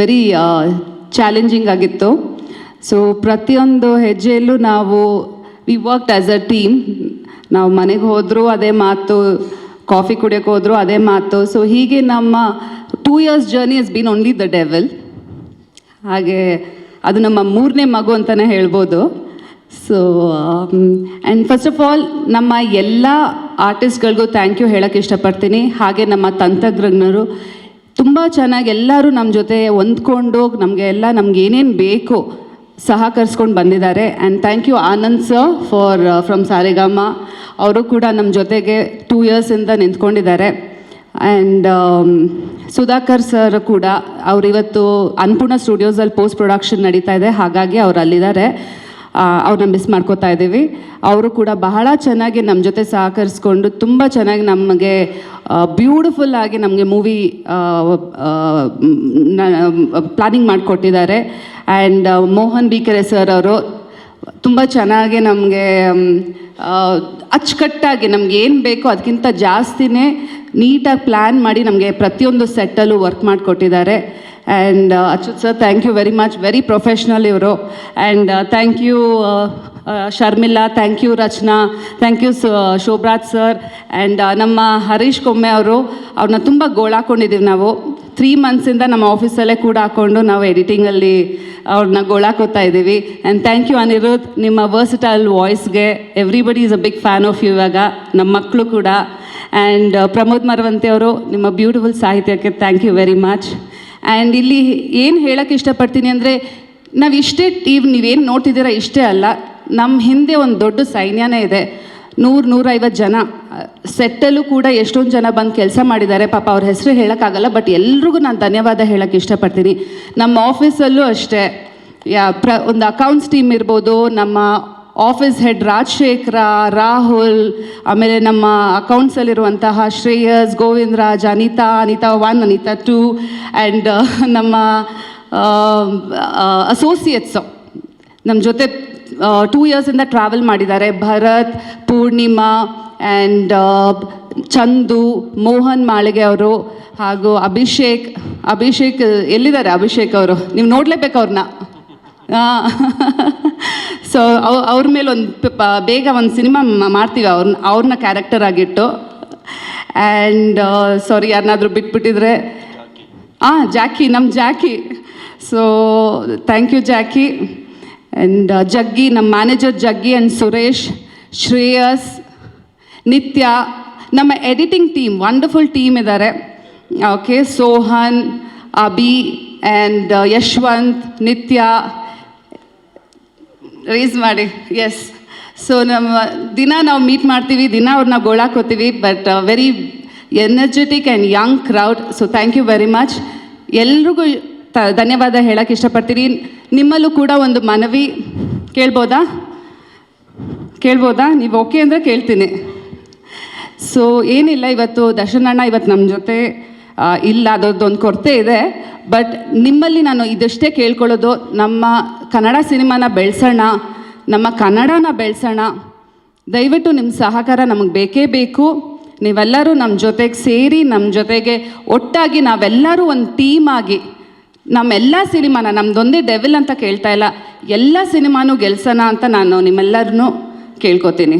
Very challenging ಆಗಿತ್ತು. So ಪ್ರತಿಯೊಂದು ಹೆಜ್ಜೆಯಲ್ಲೂ ನಾವು we work as a team ನಾವು ಮನೆಗೆ ಹೋದರೂ ಅದೇ ಮಾತು ಕಾಫಿ ಕುಡಿಯೋಕೆ ಹೋದರೂ ಅದೇ ಮಾತು. ಸೊ ಹೀಗೆ ನಮ್ಮ two years journey is been only the devil ಹಾಗೆ, ಅದು ನಮ್ಮ ಮೂರನೇ ಮಗು ಅಂತಲೇ ಹೇಳ್ಬೋದು. So and first of all ನಮ್ಮ ಎಲ್ಲ ಆರ್ಟಿಸ್ಟ್ಗಳಿಗೂ ಥ್ಯಾಂಕ್ ಯು ಹೇಳೋಕ್ಕೆ ಇಷ್ಟಪಡ್ತೀನಿ. ಹಾಗೆ ನಮ್ಮ ತಂತ್ರಜ್ಞರು ತುಂಬ ಚೆನ್ನಾಗಿ ಎಲ್ಲರೂ ನಮ್ಮ ಜೊತೆ ಹೊಂದ್ಕೊಂಡು ನಮಗೆ ಎಲ್ಲ ನಮ್ಗೆ ಏನೇನು ಬೇಕು ಸಹಕರಿಸ್ಕೊಂಡು ಬಂದಿದ್ದಾರೆ. And thank you Anand sir for from Saregama. ಅವರು ಕೂಡ ನಮ್ಮ ಜೊತೆಗೆ ಟೂ ಇಯರ್ಸಿಂದ ನಿಂತ್ಕೊಂಡಿದ್ದಾರೆ. ಆ್ಯಂಡ್ ಸುಧಾಕರ್ ಸರ್ ಕೂಡ ಅವರಿವತ್ತು ಇವತ್ತು ಅನ್ನಪೂರ್ಣ ಸ್ಟುಡಿಯೋಸಲ್ಲಿ ಪೋಸ್ಟ್ ಪ್ರೊಡಕ್ಷನ್ ನಡೀತಾ ಇದೆ. ಹಾಗಾಗಿ ಅವರು ಅಲ್ಲಿದ್ದಾರೆ. ಅವ್ರನ್ನ ಮಿಸ್ ಮಾಡ್ಕೋತಾ ಇದ್ದೀವಿ. ಅವರು ಕೂಡ ಬಹಳ ಚೆನ್ನಾಗಿ ನಮ್ಮ ಜೊತೆ ಸಹಕರಿಸ್ಕೊಂಡು ತುಂಬ ಚೆನ್ನಾಗಿ ನಮಗೆ ಬ್ಯೂಟಿಫುಲ್ ಆಗಿ ನಮಗೆ ಮೂವಿ ಪ್ಲಾನಿಂಗ್ ಮಾಡಿಕೊಟ್ಟಿದ್ದಾರೆ. ಆ್ಯಂಡ್ ಮೋಹನ್ ಬಿಕೆರೆ ಸರ್ ಅವರು ತುಂಬ ಚೆನ್ನಾಗಿ ನಮಗೆ ಅಚ್ಚುಕಟ್ಟಾಗಿ ನಮ್ಗೆ ಏನು ಬೇಕೋ ಅದಕ್ಕಿಂತ ಜಾಸ್ತಿನೇ ನೀಟಾಗಿ ಪ್ಲ್ಯಾನ್ ಮಾಡಿ ನಮಗೆ ಪ್ರತಿಯೊಂದು ಸೆಟ್ಟಲ್ಲೂ ವರ್ಕ್ ಮಾಡಿಕೊಟ್ಟಿದ್ದಾರೆ. And Achyut sir thank you very much very professional ಇವರು and thank you Sharmila thank you Rachana thank you Shobharaj sir and ನಮ್ಮ ಹರೀಶ್ ಕೊಮ್ಮೆ ಅವರು, ಅವ್ರನ್ನ ತುಂಬ ಗೋಳಾಕೊಂಡಿದ್ದೀವಿ ನಾವು. ತ್ರೀ ಮಂತ್ಸಿಂದ ನಮ್ಮ ಆಫೀಸಲ್ಲೇ ಕೂಡ ಹಾಕ್ಕೊಂಡು ನಾವು ಎಡಿಟಿಂಗಲ್ಲಿ ಅವ್ರನ್ನ ಗೋಳಾಕೋತಾ ಇದ್ದೀವಿ. ಆ್ಯಂಡ್ ಥ್ಯಾಂಕ್ ಯು ಅನಿರುದ್ ನಿಮ್ಮ versatile ವಾಯ್ಸ್ಗೆ everybody is a big fan of you ಇವಾಗ, ನಮ್ಮ ಮಕ್ಕಳು ಕೂಡ. ಆ್ಯಂಡ್ ಪ್ರಮೋದ್ ಮರವಂತೆ ಅವರು, ನಿಮ್ಮ ಬ್ಯೂಟಿಫುಲ್ ಸಾಹಿತ್ಯಕ್ಕೆ thank you very much and ಇಲ್ಲಿ ಏನು ಹೇಳೋಕ್ಕೆ ಇಷ್ಟಪಡ್ತೀನಿ ಅಂದರೆ, ನಾವು ಇಷ್ಟೇ ಟೀವ್ ನೀವೇನು ನೋಡ್ತಿದ್ದೀರಾ ಇಷ್ಟೇ ಅಲ್ಲ ನಮ್ಮ ಹಿಂದೆ ಒಂದು ದೊಡ್ಡ ಸೈನ್ಯನೇ ಇದೆ. ನೂರು ನೂರೈವತ್ತು ಜನ, ಸೆಟ್ಟಲ್ಲೂ ಕೂಡ ಎಷ್ಟೊಂದು ಜನ ಬಂದು ಕೆಲಸ ಮಾಡಿದ್ದಾರೆ. ಪಾಪ ಅವ್ರ ಹೆಸರು ಹೇಳೋಕ್ಕಾಗಲ್ಲ, ಬಟ್ ಎಲ್ರಿಗೂ ನಾನು ಧನ್ಯವಾದ ಹೇಳೋಕ್ಕೆ ಇಷ್ಟಪಡ್ತೀನಿ. ನಮ್ಮ ಆಫೀಸಲ್ಲೂ ಅಷ್ಟೇ. ಯಾ, ಪ್ರ ಒಂದು ಅಕೌಂಟ್ಸ್ ಟೀಮ್ ಇರ್ಬೋದು, ನಮ್ಮ ಆಫೀಸ್ ಹೆಡ್ ರಾಜಶೇಖರ, ರಾಹುಲ್, ಆಮೇಲೆ ನಮ್ಮ ಅಕೌಂಟ್ಸಲ್ಲಿರುವಂತಹ Shreyas Govindaraj Anitha Anitha one Anitha two and ನಮ್ಮ ಅಸೋಸಿಯೇಟ್ಸು ನಮ್ಮ ಜೊತೆ ಟೂ ಇಯರ್ಸಿಂದ ಟ್ರಾವೆಲ್ ಮಾಡಿದ್ದಾರೆ. ಭರತ್, ಪೂರ್ಣಿಮಾ ಆ್ಯಂಡ್ ಚಂದು, ಮೋಹನ್ ಮಾಳಿಗೆ ಅವರು, ಹಾಗೂ ಅಭಿಷೇಕ್ ಅಭಿಷೇಕ್ ಎಲ್ಲಿದ್ದಾರೆ? ಅಭಿಷೇಕ್ ಅವರು. ನೀವು ನೋಡಲೇಬೇಕು ಅವ್ರನ್ನ ಸೊ ಅವ್ ಅವ್ರ ಮೇಲೆ ಒಂದು ಬೇಗ ಒಂದು ಸಿನಿಮಾ ಮಾಡ್ತೀವಿ ಅವ್ರನ್ನ ಅವ್ರನ್ನ ಕ್ಯಾರೆಕ್ಟರ್ ಆಗಿಟ್ಟು. ಆ್ಯಂಡ್ ಸಾರಿ ಯಾರನ್ನಾದರೂ ಬಿಟ್ಬಿಟ್ಟಿದ್ರೆ. ಹಾಂ ಜಾಕಿ ನಮ್ಮ Jackie. So thank you Jackie. And Jaggi ನಮ್ಮ ಮ್ಯಾನೇಜರ್ ಜಗ್ಗಿ ಆ್ಯಂಡ್ ಸುರೇಶ್, ಶ್ರೇಯಸ್, ನಿತ್ಯ. ನಮ್ಮ ಎಡಿಟಿಂಗ್ ಟೀಮ್ ವಂಡರ್ಫುಲ್ ಟೀಮ್ ಇದ್ದಾರೆ okay Sohan Abhi and Yashwanth, Nithya. Raise ಮಾಡಿ. ಎಸ್ ಸೊ ನಮ್ಮ ದಿನ ನಾವು ಮೀಟ್ ಮಾಡ್ತೀವಿ, ದಿನ ಅವ್ರನ್ನ ಗೋಳಾಕೋತೀವಿ but very energetic and young crowd so thank you very much ಎಲ್ರಿಗೂ ತ, ಧನ್ಯವಾದ ಹೇಳೋಕ್ಕೆ ಇಷ್ಟಪಡ್ತೀನಿ. ನಿಮ್ಮಲ್ಲೂ ಕೂಡ ಒಂದು ಮನವಿ ಕೇಳ್ಬೋದಾ? ಕೇಳ್ಬೋದಾ? ನೀವು ಓಕೆ ಅಂದರೆ ಕೇಳ್ತೀನಿ. ಸೊ ಏನಿಲ್ಲ ಇವತ್ತು ದರ್ಶನಣ್ಣ ಇವತ್ತು ನಮ್ಮ ಜೊತೆ. ಇಲ್ಲ ಅದರದ್ದೊಂದು ಕೊರತೆ ಇದೆ. ಬಟ್ ನಿಮ್ಮಲ್ಲಿ ನಾನು ಇದಷ್ಟೇ ಕೇಳ್ಕೊಳ್ಳೋದು, ನಮ್ಮ ಕನ್ನಡ ಸಿನಿಮಾನ ಬೆಳೆಸೋಣ, ನಮ್ಮ ಕನ್ನಡನ ಬೆಳೆಸೋಣ. ದಯವಿಟ್ಟು ನಿಮ್ಮ ಸಹಕಾರ ನಮಗೆ ಬೇಕೇ ಬೇಕು. ನೀವೆಲ್ಲರೂ ನಮ್ಮ ಜೊತೆಗೆ ಸೇರಿ ನಮ್ಮ ಜೊತೆಗೆ ಒಟ್ಟಾಗಿ ನಾವೆಲ್ಲರೂ ಒಂದು ಟೀಮ್ ಆಗಿ ನಮ್ಮೆಲ್ಲ ಸಿನಿಮಾನ ನಮ್ಮದೊಂದೇ ಡೆವಿಲ್ ಅಂತ ಕೇಳ್ತಾ ಇಲ್ಲ, ಎಲ್ಲ ಸಿನಿಮಾನೂ ಗೆಲ್ಸೋಣ ಅಂತ ನಾನು ನಿಮ್ಮೆಲ್ಲರನ್ನೂ ಕೇಳ್ಕೊತೀನಿ.